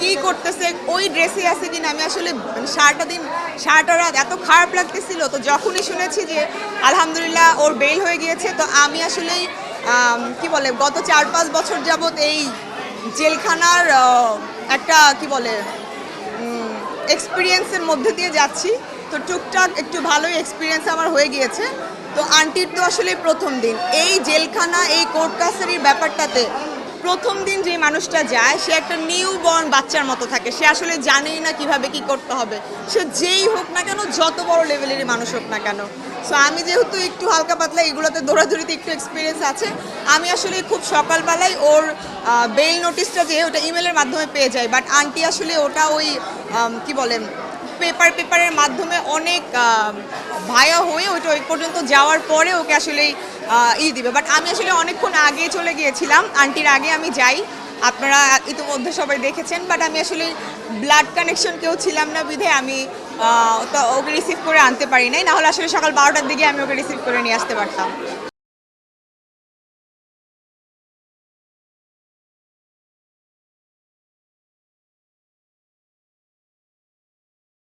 কি করতেছে, ওই ড্রেসে আছে কিনা, আমি আসলে মানে সারাটা দিন, সারাটা রাত এত খারাপ লাগতেছিল। তো যখনই শুনেছি যে আলহামদুলিল্লাহ ওর বেল হয়ে গিয়েছে, তো আমি আসলেই কি বলে, গত চার পাঁচ বছর যাবত এই জেলখানার একটা কি বলে এক্সপিরিয়েন্সের মধ্যে দিয়ে যাচ্ছি। তো টুকটাক একটু ভালোই এক্সপিরিয়েন্স আমার হয়ে গিয়েছে। তো আন্টির তো আসলে প্রথম দিন। এই জেলখানা, এই কোর্ট কাছারির ব্যাপারটাতে প্রথম দিন যে মানুষটা যায়, সে একটা নিউ বর্ন বাচ্চার মতো থাকে। সে আসলে জানেই না কীভাবে কি করতে হবে। সে যেই হোক না কেন, যত বড় লেভেলেরই মানুষ হোক না কেন। সো আমি যেহেতু একটু হালকা পাতলা, এগুলোতে দৌড়াদৌড়িতে একটু এক্সপিরিয়েন্স আছে, আমি আসলে খুব সকালবেলায় ওর বেল নোটিশটা যে ওটা ইমেলের মাধ্যমে পেয়ে যাই। বাট আন্টি আসলে ওটা ওই কি বলেন পেপার পেপারের মাধ্যমে অনেক ভায়া হয়ে ওইটা ওই পর্যন্ত যাওয়ার পরে ওকে আসলে ই দিবে। বাট আমি আসলে অনেকক্ষণ আগে চলে গিয়েছিলাম। আন্টির আগে আমি যাই। আপনারা ইতিমধ্যে সবাই দেখেছেন। বাট আমি আসলে ব্লাড কানেকশন কেউ ছিলাম না বিধে। আমি ওকে রিসিভ করে আনতে পারি নাই। নাহলে আসলে সকাল বারোটার দিকে আমি ওকে রিসিভ করে নিয়ে আসতে পারতাম।